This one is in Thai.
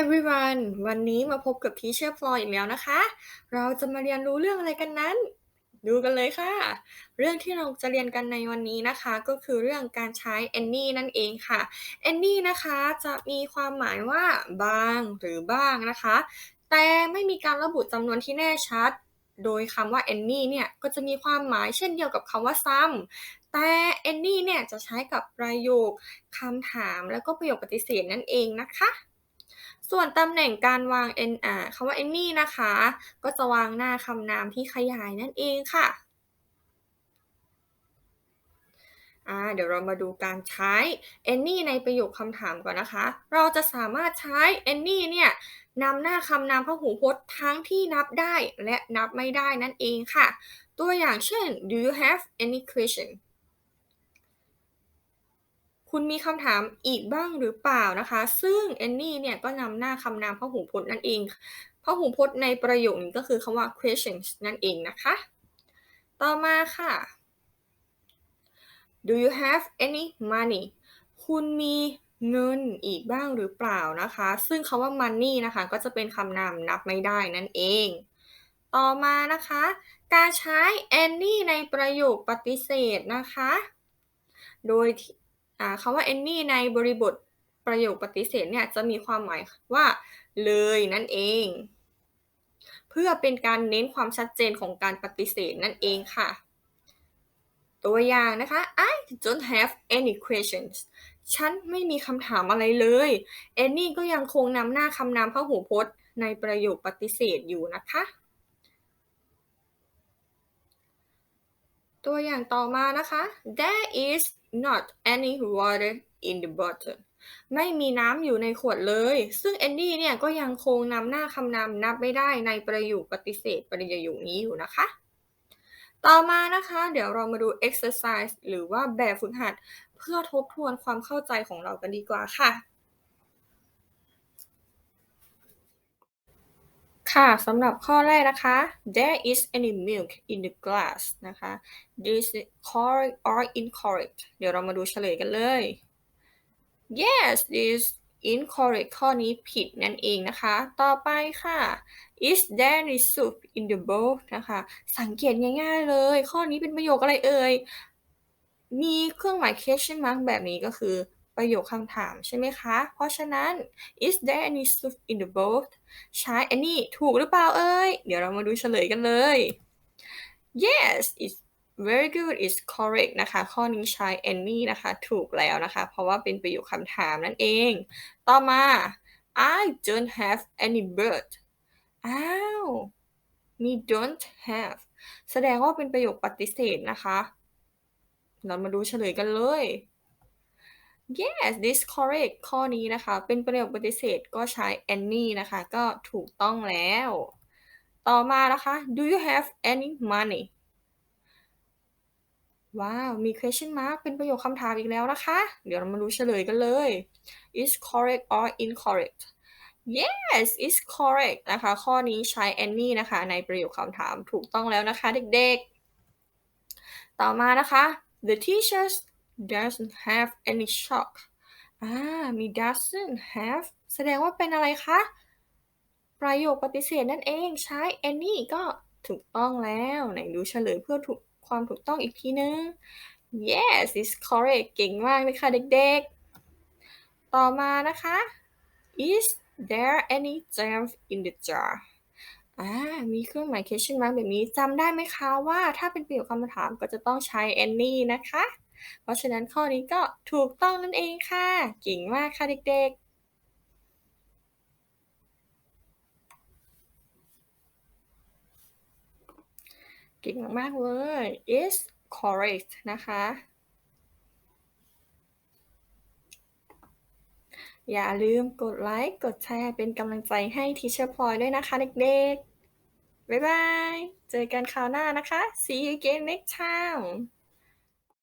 everyone วันนี้มาพบกับ Teacher Floyd อีกแล้วนะคะ เราจะมาเรียนรู้เรื่องอะไรกันนั้น ดูกันเลยค่ะ เรื่องที่เราจะเรียนกันในวันนี้นะคะ ก็คือเรื่องการใช้ any นั่นเองค่ะ any นะคะจะมีความหมายว่าบางหรือบ้างนะคะ แต่ไม่มีการระบุจำนวนที่แน่ชัด โดยคำว่า any เนี่ยก็จะมีความหมายเช่นเดียวกับคำว่า some แต่ any เนี่ยจะใช้กับประโยคคำถามแล้วก็ประโยคปฏิเสธนั่นเองนะคะ ส่วนตำแหน่งการวาง n อ่าคำว่า any นะคะ ก็จะวางหน้าคำนามที่ขยายนั่นเองค่ะ่าเดี๋ยวเรามาดูการใช้ any ในประโยคคำถามก่อนนะคะ เราจะสามารถใช้ any เนี่ยนำหน้าคำนามพหูพจน์ทั้งที่นับได้และนับไม่ได้นั่นเองค่ะ ตัวอย่างเช่น do you have any question คุณมีคำถามอีกบ้างหรือเปล่านะคะ ซึ่ง any เนี่ยก็นำหน้าคำนามพหูพจน์นั่นเองพหูพจน์ในประโยคนี้ก็คือคำว่า questions นั่นเองนะคะ ต่อมาค่ะ do you have any money คุณมีเงินอีกบ้างหรือเปล่านะคะ ซึ่งคำว่า money นะคะ ก็จะเป็นคำนามนับไม่ได้นั่นเอง ต่อมานะคะ การใช้ any ในประโยคปฏิเสธนะคะ โดย คำว่า any ในบริบทประโยคปฏิเสธเนี่ยจะมีความหมายว่าเลยนั่นเอง เพื่อเป็นการเน้นความชัดเจนของการปฏิเสธนั่นเองค่ะ ตัวอย่างนะคะ I don't have any questions ฉันไม่มีคำถามอะไรเลย any ก็ยังคงนำหน้าคำนามพหูพจน์ในประโยคปฏิเสธอยู่นะคะ ตัวอย่างต่อมานะคะ There is not any water in the bottle ไม่มีน้ำอยู่ในขวดเลย ซึ่ง any เนี่ยก็ยังคงนำหน้าคำนามนับไม่ได้ในประโยคปฏิเสธประโยคนี้อยู่นะคะ ต่อมานะคะ เดี๋ยวเรามาดู exercise หรือว่าแบบฝึกหัด เพื่อทบทวนความเข้าใจของเรากันดีกว่าค่ะ ค่ะสำหรับข้อแรกนะคะ there is any milk in the glass นะคะ this is correct or incorrect เดี๋ยวเรามาดูเฉลยกันเลย yes this incorrect ข้อนี้ผิดนั่นเองนะคะ ต่อไปค่ะ is there any soup in the bowl นะคะ สังเกตง่ายๆเลย ข้อนี้เป็นประโยคอะไรเอ่ย มีเครื่องหมาย question mark แบบนี้ก็คือ ประโยคคำถามใช่ไหมคะ เพราะฉะนั้น is there any soup in the bowl ใช้ any ถูกหรือเปล่าเอ่ยเดี๋ยวเรามาดูเฉลยกันเลย yes it's very good is correct นะคะ ข้อนี้ใช้ any นะคะ ถูกแล้วนะคะ เพราะว่าเป็นประโยคคำถามนั่นเอง ต่อมา I don't have any bird อ้าว มี don't have แสดงว่าเป็นประโยคปฏิเสธนะคะ เรามาดูเฉลยกันเลย yes this correct ข้อนี้นะคะ เป็นประโยคปฏิเสธก็ใช้ any นะคะ ก็ถูกต้องแล้ว ต่อมานะคะ do you have any money ว้าว มี question mark เป็นประโยคคำถามอีกแล้วนะคะ เดี๋ยวเรามาดูเฉลยกันเลย is correct or incorrect yes is correct นะคะ ข้อนี้ใช้ any นะคะ ในประโยคคำถามถูกต้องแล้วนะคะเด็กๆ ต่อมานะคะ the teachers doesn't have any chalk อ่า มี doesn't have แสดงว่าเป็นอะไรคะ ประโยคปฏิเสธนั่นเอง ใช้ any ก็ถูกต้องแล้ว ไหนดูเฉลยเพื่อถูกความถูกต้องอีกทีนึง yes is correct เก่งมากเลยค่ะเด็กๆ ต่อมานะคะ is there any jam in the jar อ่า มีเครื่องหมาย question mark แบบนี้จำได้ไหมคะว่าถ้าเป็นประโยคคำถามก็จะต้องใช้ any นะคะ เพราะฉะนั้นข้อนี้ก็ถูกต้องนั่นเองค่ะ เก่งมากค่ะเด็กๆเก่งมากๆเลย is correct นะคะ อย่าลืมกดไลค์ กดแชร์ เป็นกำลังใจให้ Teacher Ploy ด้วยนะคะเด็กๆ บ๊ายบาย เจอกันคราวหน้านะคะ see you again next time